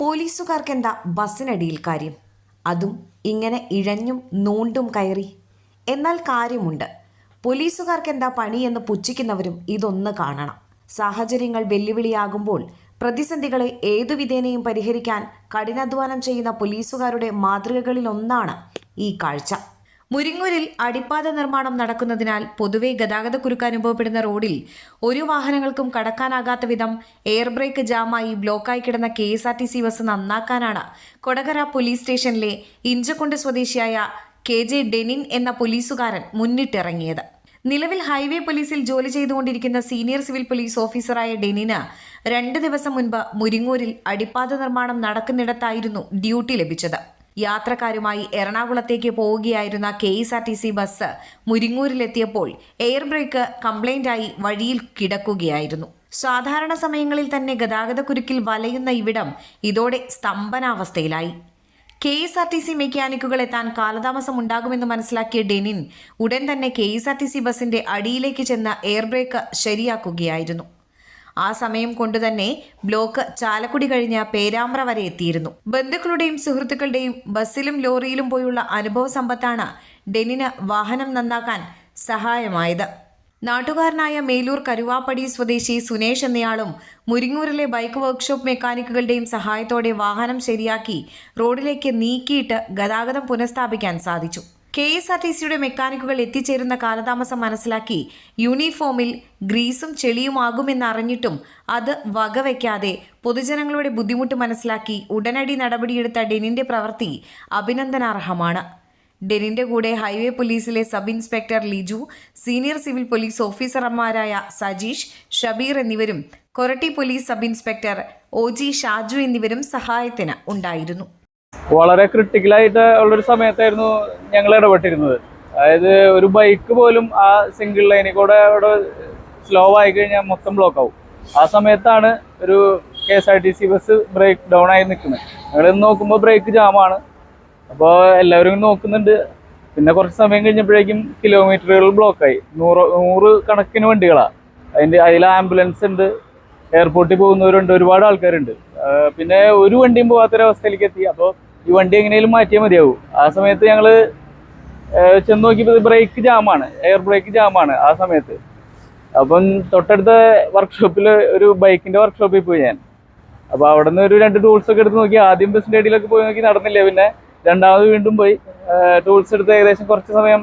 പോലീസുകാർക്കെന്താ ബസ്സിനടിയിൽ കാര്യം? അതും ഇങ്ങനെ ഇഴഞ്ഞും നൂണ്ടും കയറി. എന്നാൽ കാര്യമുണ്ട്. പോലീസുകാർക്കെന്താ പണിയെന്ന് പുച്ഛിക്കുന്നവരും ഇതൊന്ന് കാണണം. സാഹചര്യങ്ങൾ വെല്ലുവിളിയാകുമ്പോൾ പ്രതിസന്ധികളെ ഏതുവിധേനയും പരിഹരിക്കാൻ കഠിനാധ്വാനം ചെയ്യുന്ന പോലീസുകാരുടെ മാതൃകകളിലൊന്നാണ് ഈ കാഴ്ച. മുരിങ്ങൂരിൽ അടിപ്പാത നിർമ്മാണം നടക്കുന്നതിനാൽ പൊതുവെ ഗതാഗതക്കുരുക്ക് അനുഭവപ്പെടുന്ന റോഡിൽ ഒരു വാഹനങ്ങൾക്കും കടക്കാനാകാത്ത വിധം എയർ ബ്രേക്ക് ജാമായി ബ്ലോക്കായി കിടന്ന K S R T C bus നന്നാക്കാനാണ് Kodakara police സ്റ്റേഷനിലെ ഇഞ്ചക്കുണ്ട് സ്വദേശിയായ കെ ജെ ഡെനിൻ എന്ന പോലീസുകാരൻ മുന്നിട്ടിറങ്ങിയത്. നിലവിൽ ഹൈവേ പോലീസിൽ ജോലി ചെയ്തുകൊണ്ടിരിക്കുന്ന സീനിയർ സിവിൽ പോലീസ് ഓഫീസറായ ഡെനിന് രണ്ട് ദിവസം മുൻപ് മുരിങ്ങൂരിൽ അടിപ്പാത നിർമ്മാണം നടക്കുന്നിടത്തായിരുന്നു ഡ്യൂട്ടി ലഭിച്ചത്. യാത്രക്കാരുമായി എറണാകുളത്തേക്ക് പോവുകയായിരുന്ന K S R T C bus മുരിങ്ങൂരിലെത്തിയപ്പോൾ air brake കംപ്ലൈന്റായി വഴിയിൽ കിടക്കുകയായിരുന്നു. സാധാരണ സമയങ്ങളിൽ തന്നെ ഗതാഗതക്കുരുക്കിൽ വലയുന്ന ഇവിടം ഇതോടെ സ്തംഭനാവസ്ഥയിലായി. K S R T C മെക്കാനിക്കുകൾ എത്താൻ കാലതാമസം ഉണ്ടാകുമെന്ന് മനസ്സിലാക്കിയ ഡെനിൻ ഉടൻ തന്നെ K S R T C ബസിന്റെ അടിയിലേക്ക് ചെന്ന് എയർ ബ്രേക്ക് ശരിയാക്കുകയായിരുന്നു. ആ സമയം കൊണ്ടുതന്നെ ബ്ലോക്ക് ചാലക്കുടി കഴിഞ്ഞ പേരാമ്പ്ര വരെ എത്തിയിരുന്നു. ബന്ധുക്കളുടെയും സുഹൃത്തുക്കളുടെയും ബസ്സിലും ലോറിയിലും പോയുള്ള അനുഭവ സമ്പത്താണ് ഡെനിന് വാഹനം നന്നാക്കാൻ സഹായമായത്. നാട്ടുകാരനായ മേലൂർ കരുവാപ്പടി സ്വദേശി സുനേഷ് എന്നയാളും മുരിങ്ങൂരിലെ ബൈക്ക് വർക്ക്ഷോപ്പ് മെക്കാനിക്കുകളുടെയും സഹായത്തോടെ വാഹനം ശരിയാക്കി റോഡിലേക്ക് നീക്കിയിട്ട് ഗതാഗതം പുനഃസ്ഥാപിക്കാൻ സാധിച്ചു. കെ എസ് ആർ ടി സിയുടെ മെക്കാനിക്കുകൾ എത്തിച്ചേരുന്ന കാലതാമസം മനസ്സിലാക്കി യൂണിഫോമിൽ ഗ്രീസും ചെളിയുമാകുമെന്നറിഞ്ഞിട്ടും അത് വകവയ്ക്കാതെ പൊതുജനങ്ങളുടെ ബുദ്ധിമുട്ട് മനസ്സിലാക്കി ഉടനടി നടപടിയെടുത്ത ഡെനിന്റെ പ്രവൃത്തി അഭിനന്ദനാർഹമാണ്. ഡെനിന്റെ കൂടെ ഹൈവേ പോലീസിലെ sub inspector Liju senior civil police ഓഫീസർമാരായ സജീഷ് ഷബീർ എന്നിവരും Koratty police sub inspector O G Shaju എന്നിവരും സഹായത്തിന് ഉണ്ടായിരുന്നു. വളരെ ക്രിട്ടിക്കലായിട്ട് ഉള്ളൊരു സമയത്തായിരുന്നു ഞങ്ങൾ ഇടപെട്ടിരുന്നത്. അതായത് ഒരു ബൈക്ക് പോലും ആ സിംഗിൾ ലൈനിൽ കൂടെ അവിടെ സ്ലോ ആയി കഴിഞ്ഞാൽ മൊത്തം ബ്ലോക്ക് ആവും. ആ സമയത്താണ് ഒരു K S R T C bus break down ആയി നിൽക്കുന്നത്. ഞങ്ങൾ നോക്കുമ്പോൾ ബ്രേക്ക് ജാമാണ് അപ്പോൾ എല്ലാവരും നോക്കുന്നുണ്ട്. പിന്നെ കുറച്ച് സമയം കഴിഞ്ഞപ്പോഴേക്കും കിലോമീറ്ററുകൾ ബ്ലോക്കായി നൂറ് നൂറ് കണക്കിന് വണ്ടികളാണ് അതിന്റെ അതിൽ ആംബുലൻസ് ഉണ്ട്. എയർപോർട്ടിൽ പോകുന്നവരുണ്ട്. ഒരുപാട് ആൾക്കാരുണ്ട്. പിന്നെ ഒരു വണ്ടിയും പോകാത്തൊരവസ്ഥയിലേക്ക് എത്തി. അപ്പോൾ ഈ വണ്ടി എങ്ങനെയും മാറ്റിയാൽ മതിയാവും. ആ സമയത്ത് ഞങ്ങൾ ചെന്ന് നോക്കിയപ്പോൾ ബ്രേക്ക് ജാമാണ് എയർ ബ്രേക്ക് ജാമാണ് ആ സമയത്ത്. അപ്പം തൊട്ടടുത്ത വർക്ക്ഷോപ്പിൽ ഒരു ബൈക്കിന്റെ വർക്ക്ഷോപ്പിൽ പോയി ഞാൻ. അപ്പോൾ അവിടെ നിന്ന് ഒരു രണ്ട് ടൂൾസ് ഒക്കെ എടുത്ത് നോക്കി. ആദ്യം ബസ്സിന്റെ അടിയിലൊക്കെ പോയി നോക്കി നടന്നില്ല പിന്നെ? രണ്ടാമത് വീണ്ടും പോയി. ടൂൾസ് എടുത്ത് ഏകദേശം കുറച്ച് സമയം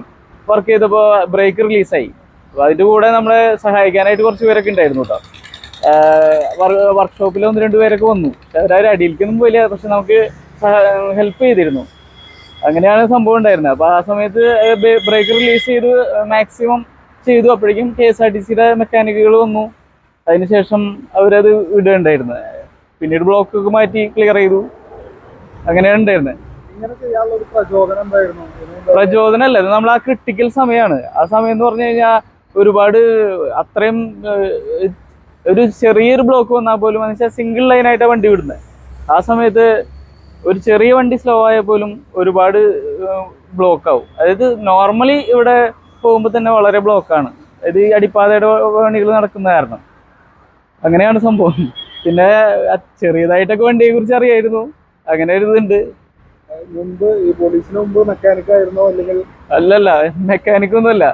വർക്ക് ചെയ്തപ്പോൾ ബ്രേക്ക് റിലീസായി അപ്പോൾ അതിന്റെ കൂടെ നമ്മളെ സഹായിക്കാനായിട്ട് കുറച്ച് പേരൊക്കെ ഉണ്ടായിരുന്നു കേട്ടോ വർക്ക്ഷോപ്പിൽ ഒന്ന് രണ്ട് പേരൊക്കെ വന്നു. അവർ അടിയിലേക്കൊന്നും പോയില്ല. പക്ഷെ നമുക്ക് ഹെൽപ്പ് ചെയ്തിരുന്നു. അങ്ങനെയാണ് സംഭവം ഉണ്ടായിരുന്നത്. അപ്പോൾ ആ സമയത്ത് ബ്രേക്ക് റിലീസ് ചെയ്ത് മാക്സിമം ചെയ്തു. അപ്പോഴേക്കും കെ എസ് ആർ ടി സിയുടെ മെക്കാനിക്കുകൾ വന്നു. അതിനുശേഷം അവരത് ഇടുകയുണ്ടായിരുന്നത് പിന്നീട് ബ്ലോക്ക് ഒക്കെ മാറ്റി ക്ലിയർ ചെയ്തു. അങ്ങനെയാണ് ഉണ്ടായിരുന്നത്. പ്രചോദനം അല്ല പ്രചോദനമല്ല ഇത് നമ്മൾ ആ ക്രിട്ടിക്കൽ സമയമാണ്. ആ സമയം എന്ന് പറഞ്ഞു കഴിഞ്ഞാൽ ഒരുപാട് അത്രയും ഒരു ചെറിയൊരു ബ്ലോക്ക് വന്നാൽ പോലും എന്ന് വെച്ചാൽ സിംഗിൾ ലൈനായിട്ടാണ് വണ്ടി വിടുന്നത്. ആ സമയത്ത് ഒരു ചെറിയ വണ്ടി സ്ലോ ആയാൽ പോലും ഒരുപാട് ബ്ലോക്ക് ആവും. അതായത് നോർമലി ഇവിടെ പോകുമ്പോൾ തന്നെ വളരെ ബ്ലോക്കാണ് അതായത് ഈ അടിപ്പാതയുടെ പണികൾ നടക്കുന്ന കാരണം. അങ്ങനെയാണ് സംഭവം. പിന്നെ ചെറിയതായിട്ടൊക്കെ വണ്ടിയെ കുറിച്ച് അറിയായിരുന്നു. അങ്ങനെ ഒരു ഇതുണ്ട്. മുമ്പ് ഈ പോലീസിന് മുമ്പ് മെക്കാനിക് ആയിരുന്നോ അല്ലെങ്കിൽ? അല്ലല്ല മെക്കാനിക് ഒന്നുമല്ല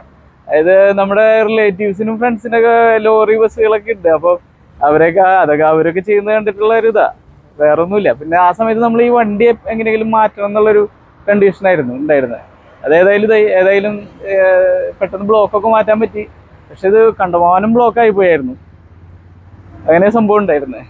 അതായത് നമ്മുടെ റിലേറ്റീവ്സിനും ഫ്രണ്ട്സിനൊക്കെ ലോറി ബസ്സുകളൊക്കെ ഉണ്ട്. അപ്പൊ അവരൊക്കെ അതൊക്കെ അവരൊക്കെ ചെയ്യുന്നത് കണ്ടിട്ടുള്ള ഒരു ഇതാ. വേറെ ഒന്നുമില്ല പിന്നെ ആ സമയത്ത് നമ്മൾ ഈ വണ്ടി എങ്ങനെയെങ്കിലും മാറ്റണം എന്നുള്ളൊരു കണ്ടീഷനായിരുന്നു ഉണ്ടായിരുന്നത്. അത് ഏതായാലും ഏതായാലും പെട്ടെന്ന് ബ്ലോക്കൊക്കെ മാറ്റാൻ പറ്റി. പക്ഷെ ഇത് കണ്ടമാനം ബ്ലോക്ക് ആയി പോയായിരുന്നു. അങ്ങനെ സംഭവം ഉണ്ടായിരുന്നത്